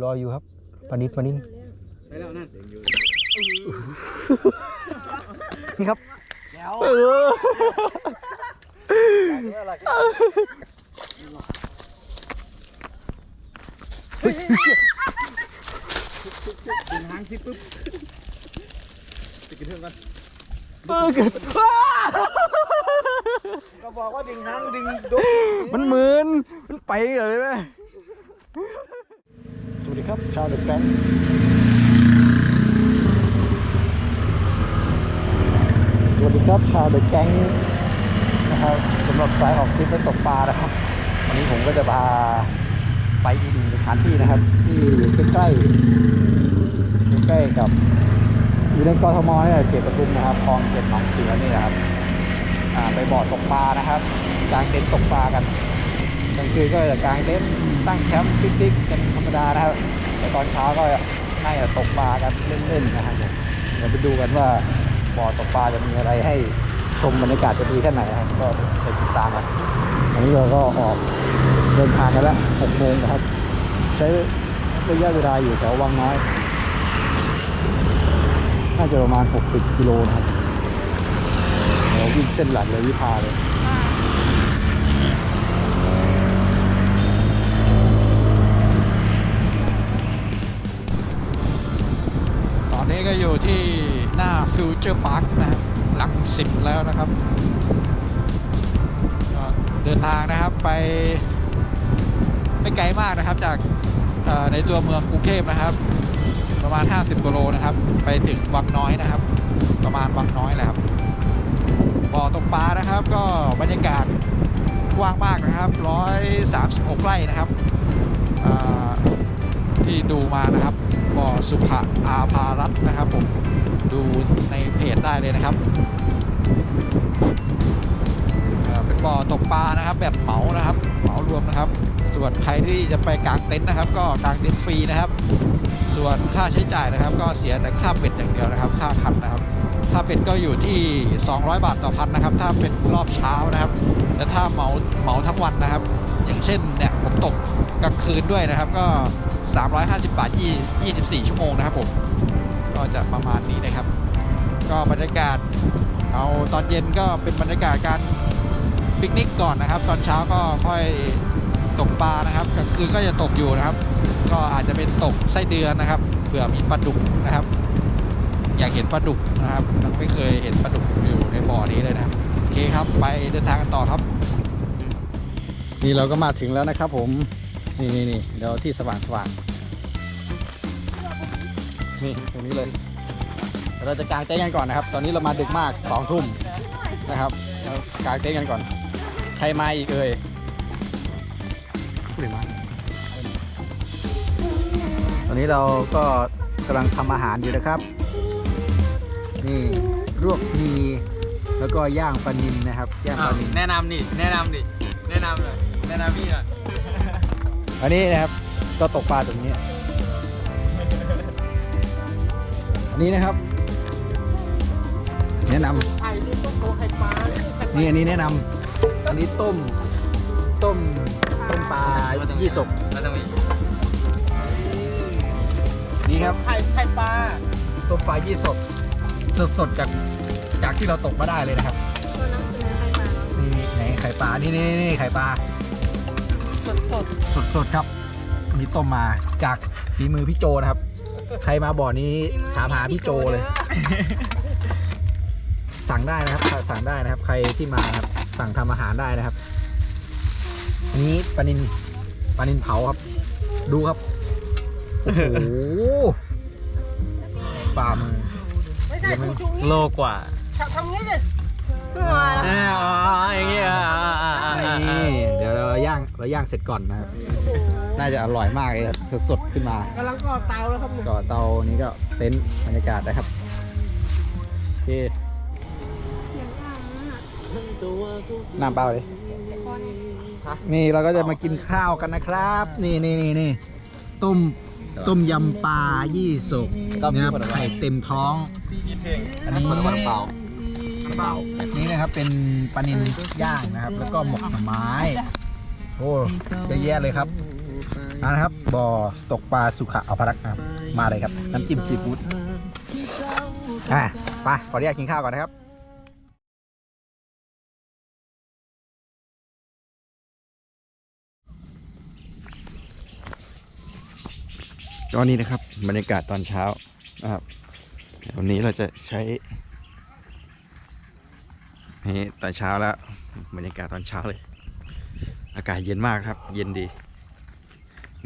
รออยู่ครับปานิดปานินไปแล้วนั่นนี่ครับเดี๋ยวเออเฮ้ยเชี่ยดึงหางสิปุ๊บติดกระเทือนกันเออเกิดก็บอกว่าดึงหางดึงดุมันเหมือนมันไปเลยไหมสวัส ดีครับ ชาวเดอะแกรนสวัสดีครับ ชาวเดอะแก๊งนะครับสำหรับสายออกทริปและตกปลานะครับ วันนี้ผมก็จะพาไปอีกหนึ่งสถานที่นะครับ ที่อยู่ใกล้ๆใกล้กับ อยู่ในกรทมนี่ยเขตปทุมนะครับคลองเจ็ดหนองเสือนี่นะครับอ่าไปบ่อตกปลานะครับกางเต็นท์ตกปลากันกลางคืนก็จะกางเต็นท์ตั้งแคมป์ปิ๊กนิกกันธร ดานะครับแต่ตอนเช้าก็น่าจะตกปลากันเล่นๆนะครับเดี๋ยวไปดูกันว่าบ่อตกปลาจะมีอะไรให้ชมบรรยากาศจะดีแค่ไหนครับก็ไปติดตามกันวันนี้เราก็ออกเดินทางกันแล้วหกโมงนะครับ ใช้ระยะเวลาอยู่แถววังน้อย น่าจะประมาณ 60 กิโลนะครับเราวิ่งเส้นหลักเลยวิภาเลย อนนี้ก็อยู่ที่หน้าฟิวเจอร์พาร์คนะครับลังสิตแล้วนะครับ เดินทางนะครับไปไม่ไกลมากนะครับจากในตัวเมืองกรุงเทพนะครับ ประมาณ 50กิโลนะครับ ไปถึงวังน้อยนะครับ ประมาณวังน้อยแหละครับบ่อตกปลานะครับ ก็บรรยากาศกว้างมากนะครับ 136 ไร่นะครับที่ดูมานะครับ บ่อสุขะอาภารัตนะครับผมดูในเพจได้เลยนะครับเป็นบ่อตกปลานะครับ แบบเหมานะครับเหมารวมนะครับ ส่วนใครที่จะไปกางเต็นท์นะครับ ก็กางเต็นท์ฟรีนะครับ ส่วนค่าใช้จ่ายนะครับ ก็เสียแต่ค่าเป็ดอย่างเดียวนะครับ ค่าคันนะครับค่าเป็ดก็อยู่ที่ 200 บาทต่อพันนะครับ ถ้าเป็นรอบเช้านะครับแต่ถ้าเหมาเหมาทั้งวันนะครับ อย่างเช่นเนี่ยผมตกกลางคืนด้วยนะครับ ก็ 350 บาทยี่24 ชั่วโมงนะครับผม ก็จะประมาณนี้นะครับ ก็บรรยากาศ เอาตอนเย็นก็เป็นบรรยากาศการปิกนิกก่อนนะครับ ตอนเช้าก็ค่อยตกปลานะครับกลางคืนก็จะตกอยู่นะครับ ก็อาจจะเป็นตกไส้เดือนนะครับ เผื่อมีปลาดุกนะครับ อยากเห็นปลาดุกนะครับยังไม่เคยเห็นปลาดุกอยู่ในบ่อนี้เลยนะโอเคครับ ไปเดินทางกันต่อครับ นี่เราก็มาถึงแล้วนะครับผม นี่นี่นี่เดี๋ยวที่สว่างสว่างนี่ตรงนี้เลย เราจะกางเต็นท์กันก่อนนะครับ ตอนนี้เรามาดึกมากสองทุ่มนะครับเรากางเต็นท์กันก่อน ใครมาอีกเอ่ยผู้ใดมาตอนนี้เราก็กำลังทำอาหารอยู่นะครับ นี่ลวกมีแล้วก็ย่างปลานินนะครับ ย่างปลานินแนะนำนี่แนะนำนี่แนะนำเลยแนะนำพี่หน่อย อันนี้นะครับก็ตกปลาตรงนี้ อันนี้นะครับ แนะนำไข่นี่ต้องโตไข่ปลานี่อันนี้แนะนำอันนี้ต้ม ต้ม ต้มปลายี่สกแล้วต้องมีนี่ครับ ไข่ไข่ปลา ต้มปลายี่สกสดสดๆจาก จากที่เราตกมาได้เลยนะครับตัวนำเสนอใครมานี่ไหนไข่ปลา นี่นี่นี่ไข่ปลา สดสดสดสดๆครับอันนี้ต้มมาจากฝีมือพี่โจนะครับ ใครมาบ่อนี้ถามหาพี่โจเลย สั่งได้นะครับ สั่งได้นะครับ ใครที่มานะครับสั่งทำอาหารได้นะครับอันนี้ปลานินปลานินเผาครับ ดูครับโอ้โหปลามือไม่ใช่ชูชูโลกว่าทำงี้สิมาแล้วอ๋ออย่างเงี้ยนี่เดี๋ยวเรา ย่างเราย่างเสร็จก่อนนะครับน่าจะอร่อยมากเลยครับสดๆขึ้นมากำลังก่อเตาแล้วครับหนึ่งก็เตานี้ก็เต็นท์บรรยากาศนะครับโอเคน้ำเปล่าเลยนี่เราก็จะมากินข้าวกันนะครับ นี่นี่นี่นี่ต้มต้มยำปลายี่สกนะครับไข่เต็มท้อง อันนี้เปล่าเปล่านี่นะครับเป็นปลานินย่างนะครับ แล้วก็หมกหน่อไม้โอ้เยอะแยะเลยครับอ่านะครับบ่อตกปลาสุขะอภรักษ์นะมาเลยครับ น้ำจิ้มซีฟู้ดอะไปขออนุญาตกินข้าวก่อนนะครับก็นี่นะครับบรรยากาศตอนเช้านะครับววันนี้เราจะใช้นี่ตอนเช้าแล้วบรรยากาศตอนเช้าเลย อากาศเย็นมากครับ เย็นดี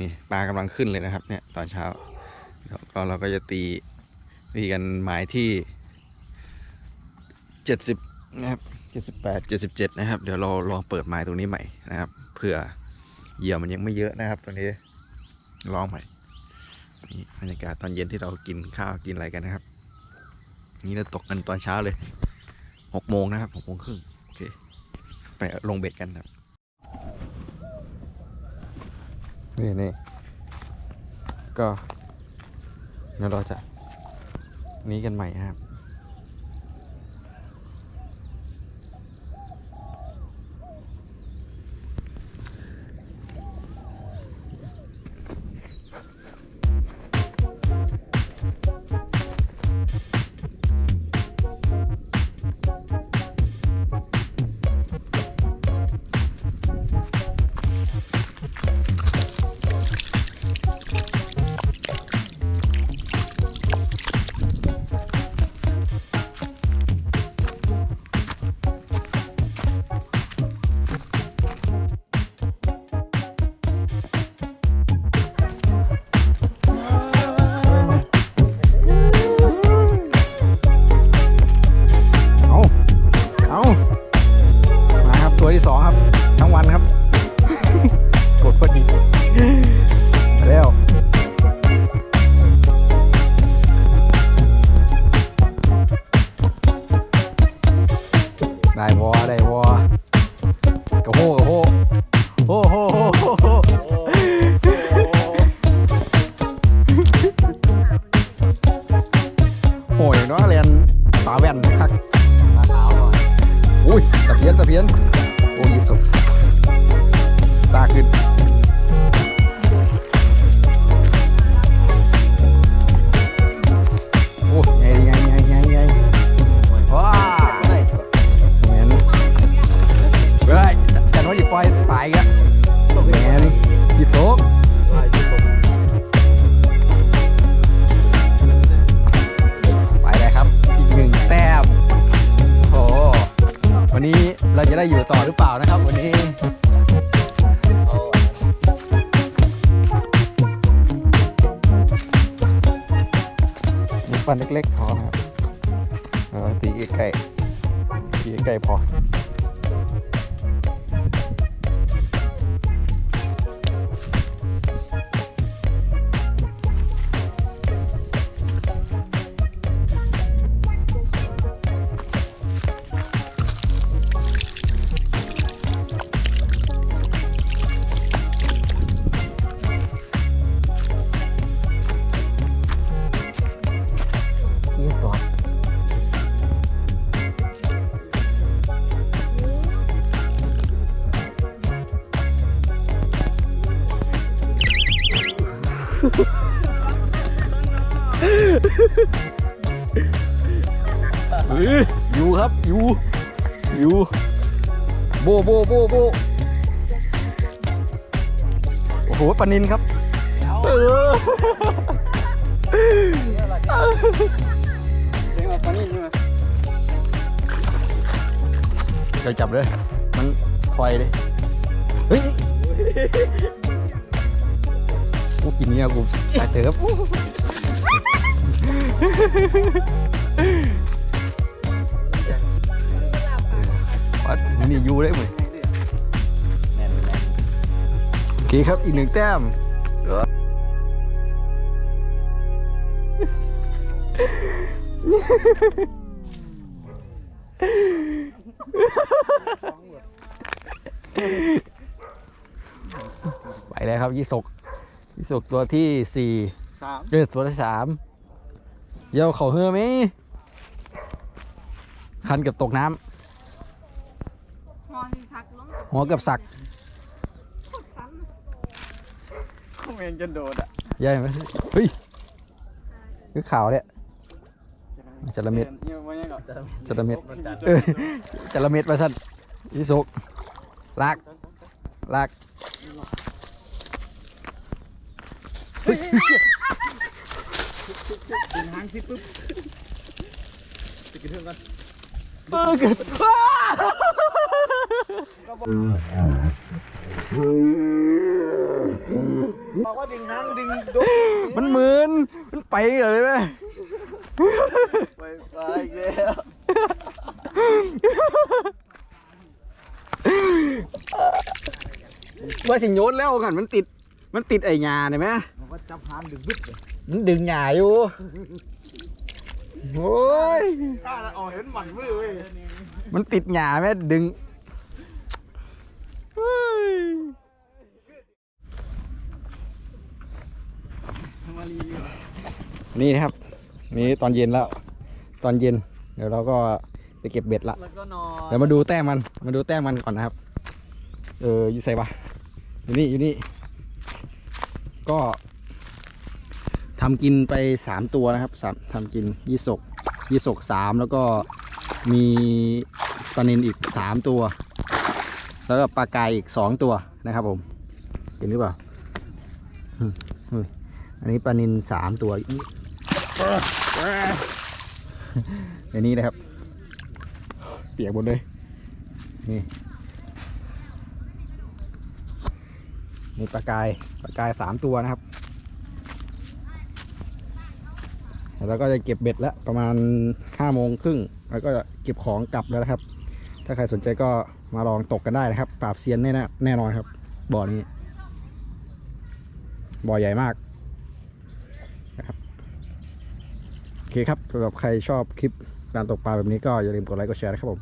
นี่ปลากำลังขึ้นเลยนะครับ เนี่ยตอนเช้าแล้วก็เราก็จะตีตีกันหมายที่เจ็ดสิบนะครับเจ็ดสิบแปดเจ็ดสิบเจ็ดนะครับ เดี๋ยวเราลองเปิดหมายตรงนี้ใหม่นะครับเผื่อเหยื่อมันยังไม่เยอะนะครับตรงนี้ลองใหม่นี่บรรยากาศตอนเย็นที่เรากินข้าวกินอะไรกันนะครับ นี่เราตกกันตอนเช้าเลยหกโมงนะครับหกโมงครึ่งโอเคไปลงเบ็ดกันครับ นี่นี่ก็เดี๋ยวเราจะนี้กันใหม่ครับ ทั้งวันครับ กดพอดีแล้วได้วอได้วอกระโหกระโหโอ้โหโหโหโหโหยเนาะเรียนตาแว่นคักอุ้ยตะเพียนตะเพียน โอ้ยสุดตาขึ้นโอ้ยไงไงไงไงไงว้าเหม็นเฮ้ยจันว่าดิบปล่อยตายกันแมนี่ดิโตก เราจะได้อยู่ต่อหรือเปล่านะครับวันนี้มีฟันเล็กๆพอนะครับเออตีใกล้ๆตีใกล้พอ เฮ้ยอยู่ครับอยู่อยู่โบโบโบโบโอ้โหปลานินครับเออจะจับเลย มันไฟเลยเฮ้ยกูกินเนี่ยกูตายเถอะครับ วัดนี่อยู่ได้ไหมโอเคครับอีกหนึ่งแต้มไปแล้วครับยี่สกยี่สกตัวที่สี่สามเออตัวที่สามเดี๋ยวเขาเฮือไหมคันเกับตกน้มอที่ทักลงำ หัวเกับสักสันโอ้เองจนโดดอะใหญ่ไหมเฮ้ยคือขาวเนี่ยจระเม็ดเนี่ยว่ายังก่อนจระเม็ดเออจระเม็ดมาสั่นอีสุกลากลากเฮ้ยเชี่ยดึงหางสิปุ๊บจะกินเท่ากันเออเกิด บอกว่าดึงหางดึงดกมันเหมือนมันไปเลยไหมไปไปอีกแล้วว่าสิโยนแล้วกันมันติด มันติดไอ้หญ้าเนี่ยไหมมันก็จับหางดึงบึ๊บเลยมันดึงหญ้าอยู่โอ้ยข้าละอ๋อเห็นหมันมือเว้ยมันติดหญ้าไหมดึงเฮ้ย มารีวิว นี่นะครับ นี่ตอนเย็นแล้ว ตอนเย็น เดี๋ยวเราก็จะเก็บเบ็ดละแล้วก็นอนเดี๋ยวมาดูแต้มมันมาดูแต้มมันก่อนนะครับ เอออยู่ใส่ปะอยู่นี่อยู่นี่ ก็ทำกินไปสามตัวนะครับสามทำกินยี่สกยี่สกสามแล้วก็มีปลานินอีกสามตัว แล้วก็ปลากายอีกสองตัวนะครับผม เห็นหรือเปล่า อืมอืมอันนี้ปลานินสามตัวอันนี้นะครับ เปียกหมดเลย นี่นี่ปลากายปลากายสามตัวนะครับ แล้วก็จะเก็บเบ็ดแล้วประมาณห้าโมงครึ่งแล้วก็เก็บของกลับแล้วนะครับ ถ้าใครสนใจก็มาลองตกกันได้นะครับ ปราบเซียนแน่แน่แน่นอนครับ บ่อนี้ บ่อใหญ่มากนะครับ โอ เคครับสำหรับใครชอบคลิปการตกปลาแบบนี้ก็อย่าลืมกดไลค์กดแชร์นะครับผม